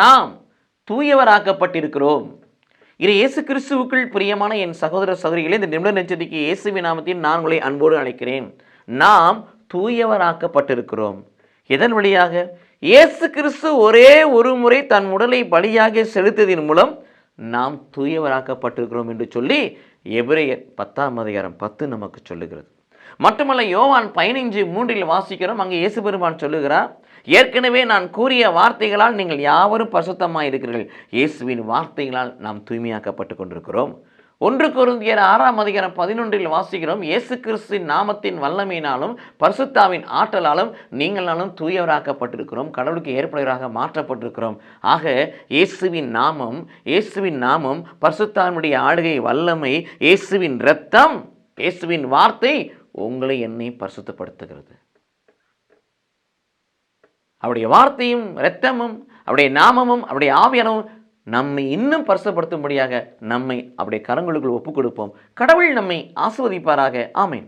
நாம் தூயவராக்கப்பட்டிருக்கிறோம். இது இயேசு கிறிஸ்துவுக்குள் பிரியமான என் சகோதர சகோதரிகளே இந்த நிமிட நெச்சரிக்கை இயேசுவின் நாமத்தில் நான் உங்களை அன்போடு அழைக்கிறேன். நாம் தூயவராக்கப்பட்டிருக்கிறோம். எதன் வழியாக? இயேசு கிறிஸ்து ஒரே ஒரு முறை தன் உடலை பலியாக செலுத்தியதன் மூலம் நாம் தூயவராக்கப்பட்டிருக்கிறோம் என்று சொல்லி எபிரேயர் பத்தாம் அதிகாரம் பத்து நமக்கு சொல்லுகிறது. மட்டுமல்ல யோவான் பதினைஞ்சு மூன்றில் வாசிக்கிறோம் அங்கே இயேசு பெருமான் சொல்லுகிறார் ஏற்கனவே நான் கூறிய வார்த்தைகளால் நீங்கள் யாவரும் பரிசுத்தமாக இருக்கிறீர்கள். இயேசுவின் வார்த்தைகளால் நாம் தூய்மையாக்கப்பட்டு கொண்டிருக்கிறோம். ஒன்று குருந்தியர் ஆறாம் அதிகாரம் பதினொன்றில் வாசிக்கிறோம் இயேசு கிறிஸ்துவின் நாமத்தின் வல்லமையினாலும் பரிசுத்தாவின் ஆற்றலாலும் நீங்களாலும் தூயவராக்கப்பட்டிருக்கிறோம் கடவுளுக்கு ஏற்படையவராக மாற்றப்பட்டிருக்கிறோம். ஆக இயேசுவின் நாமம் இயேசுவின் நாமம் பரிசுத்தாவினுடைய ஆளுகை வல்லமை இயேசுவின் இரத்தம் இயேசுவின் வார்த்தை உங்களை என்னை பரிசுத்தப்படுத்துகிறது. அவருடைய வார்த்தையும் இரத்தமும் அவருடைய நாமமும் அவருடைய ஆவியனமும் நம்மை இன்னும் பரிசுப்படுத்தும்படியாக நம்மை அவருடைய கரங்களுக்குள் ஒப்புக் கொடுப்போம் கடவுள் நம்மை ஆசிர்வதிப்பாராக. ஆமேன்.